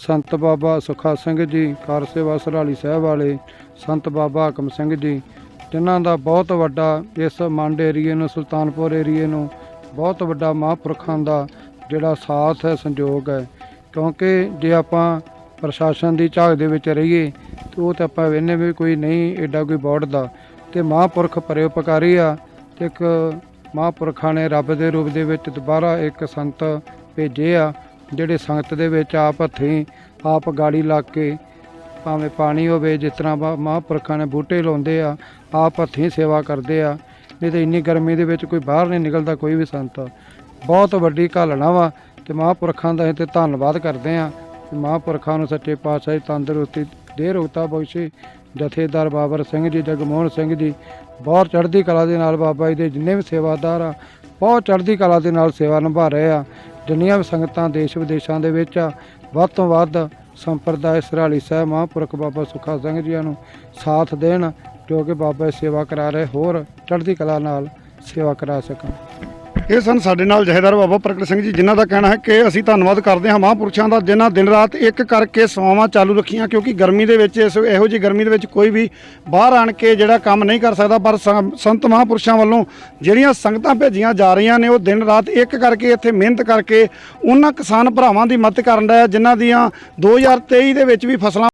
ਸੰਤ ਬਾਬਾ ਸੁਖਾ ਸਿੰਘ ਜੀ, ਕਾਰ ਸੇਵਾ ਸਰਾਲੀ ਸਾਹਿਬ ਵਾਲੇ, ਸੰਤ ਬਾਬਾ ਹਕਮ ਸਿੰਘ ਜੀ, ਜਿਨ੍ਹਾਂ ਦਾ ਬਹੁਤ ਵੱਡਾ ਇਸ ਮੰਡ ਏਰੀਏ ਨੂੰ, ਸੁਲਤਾਨਪੁਰ ਏਰੀਏ ਨੂੰ ਬਹੁਤ ਵੱਡਾ ਮਹਾਂਪੁਰਖਾਂ ਦਾ ਜਿਹੜਾ ਸਾਥ ਹੈ, ਸੰਯੋਗ ਹੈ। ਕਿਉਂਕਿ ਜੇ ਆਪਾਂ ਪ੍ਰਸ਼ਾਸਨ ਦੀ ਝਾਕ ਦੇ ਵਿੱਚ ਰਹੀਏ, ਤੇ ਉਹ ਤਾਂ ਆਪਾਂ ਵੇਖਨੇ ਵੀ ਕੋਈ ਨਹੀਂ ਐਡਾ ਕੋਈ ਬੋਰਡ ਦਾ। ਤੇ ਮਹਾਂਪੁਰਖ ਪਰਉਪਕਾਰੀ ਆ, ਤੇ ਇੱਕ ਮਹਾਂਪੁਰਖਾਂ ਨੇ ਰੱਬ ਦੇ ਰੂਪ ਦੇ ਵਿੱਚ ਦੁਬਾਰਾ ਇੱਕ ਸੰਤ ਭੇਜੇ ਆ। ਜਿਹੜੇ ਸੰਗਤ ਦੇ ਵਿੱਚ ਆਪ ਹੱਥੀਂ ਆਪ ਗਾੜੀ ਲਾ ਕੇ ਭਾਵੇਂ ਪਾਣੀ ਹੋਵੇ, ਜਿਸ ਤਰ੍ਹਾਂ ਮਹਾਂਪੁਰਖਾਂ ਨੇ ਬੂਟੇ ਲਾਉਂਦੇ ਆ, ਆਪ ਹੱਥੀਂ ਸੇਵਾ ਕਰਦੇ ਆ, ਨਹੀਂ ਤਾਂ ਇੰਨੀ ਗਰਮੀ ਦੇ ਵਿੱਚ ਕੋਈ ਬਾਹਰ ਨਹੀਂ ਨਿਕਲਦਾ, ਕੋਈ ਵੀ ਸੰਤ। ਬਹੁਤ ਵੱਡੀ ਘਾਲਣਾ ਵਾ ਤੇ ਮਹਾਂਪੁਰਖਾਂ ਦਾ ਅਸੀਂ ਤੇ ਧੰਨਵਾਦ ਕਰਦੇ ਆ। ਮਹਾਂਪੁਰਖਾਂ ਨੂੰ ਸੱਚੇ ਪਾਤਸ਼ਾਹ ਦੀ ਤੰਦਰੁਸਤੀ ਦੇ ਰੋਗਤਾ ਬਖਸ਼ੇ, ਜਥੇਦਾਰ ਬਾਬਰ ਸਿੰਘ ਜੀ, ਜਗਮੋਹਨ ਸਿੰਘ ਜੀ, ਬਹੁਤ ਚੜ੍ਹਦੀ ਕਲਾ ਦੇ ਨਾਲ ਬਾਬਾ ਜੀ ਦੇ ਜਿੰਨੇ ਵੀ ਸੇਵਾਦਾਰ ਆ, ਬਹੁਤ ਚੜ੍ਹਦੀ ਕਲਾ ਦੇ ਨਾਲ ਸੇਵਾ ਨਿਭਾ ਰਹੇ ਆ। ਜਿੰਨੀਆਂ ਵੀ ਸੰਗਤਾਂ ਦੇਸ਼ ਵਿਦੇਸ਼ਾਂ ਦੇ ਵਿੱਚ ਵੱਧ ਤੋਂ ਵੱਧ ਸੰਪਰਦਾਇ ਸਰਾਲੀ ਸਾਹਿਬ ਮਹਾਂਪੁਰਖ ਬਾਬਾ ਸੁਖਾ ਸਿੰਘ ਜੀ ਨੂੰ ਸਾਥ ਦੇਣ, ਜੋ ਕਿ ਬਾਬਾ ਸੇਵਾ ਕਰਾ ਰਹੇ, ਹੋਰ ਚੜ੍ਹਦੀ ਕਲਾ ਨਾਲ ਸੇਵਾ ਕਰਾ ਸਕਣ। ਇਹ ਸਨ ਸਾਡੇ ਨਾਲ ਜਹੇਦਾਰ ਬਾਬਾ ਪ੍ਰਗਟ ਸਿੰਘ ਜੀ, ਜਿਨ੍ਹਾਂ ਦਾ ਕਹਿਣਾ ਹੈ ਕਿ ਅਸੀਂ ਧੰਨਵਾਦ ਕਰਦੇ ਹਾਂ ਮਹਾਂਪੁਰਸ਼ਾਂ ਦਾ, ਜਿਨ੍ਹਾਂ ਦਿਨ ਰਾਤ ਇੱਕ ਕਰਕੇ ਸੇਵਾਵਾਂ ਚਾਲੂ ਰੱਖੀਆਂ, ਕਿਉਂਕਿ ਗਰਮੀ ਦੇ ਵਿੱਚ ਇਸ, ਇਹੋ ਜਿਹੀ ਗਰਮੀ ਦੇ ਵਿੱਚ ਕੋਈ ਵੀ ਬਾਹਰ ਆਣ ਕੇ ਜਿਹੜਾ ਕੰਮ ਨਹੀਂ ਕਰ ਸਕਦਾ, ਪਰ ਸੰਤ ਮਹਾਂਪੁਰਸ਼ਾਂ ਵੱਲੋਂ ਜਿਹੜੀਆਂ ਸੰਗਤਾਂ ਭੇਜੀਆਂ ਜਾ ਰਹੀਆਂ ਨੇ, ਉਹ ਦਿਨ ਰਾਤ ਇੱਕ ਕਰਕੇ ਇੱਥੇ ਮਿਹਨਤ ਕਰਕੇ ਉਹਨਾਂ ਕਿਸਾਨ ਭਰਾਵਾਂ ਦੀ ਮਦਦ ਕਰਨ ਦਾ ਜਿਨ੍ਹਾਂ ਦੀਆਂ 2023 ਦੇ ਵਿੱਚ ਵੀ ਫਸਲਾਂ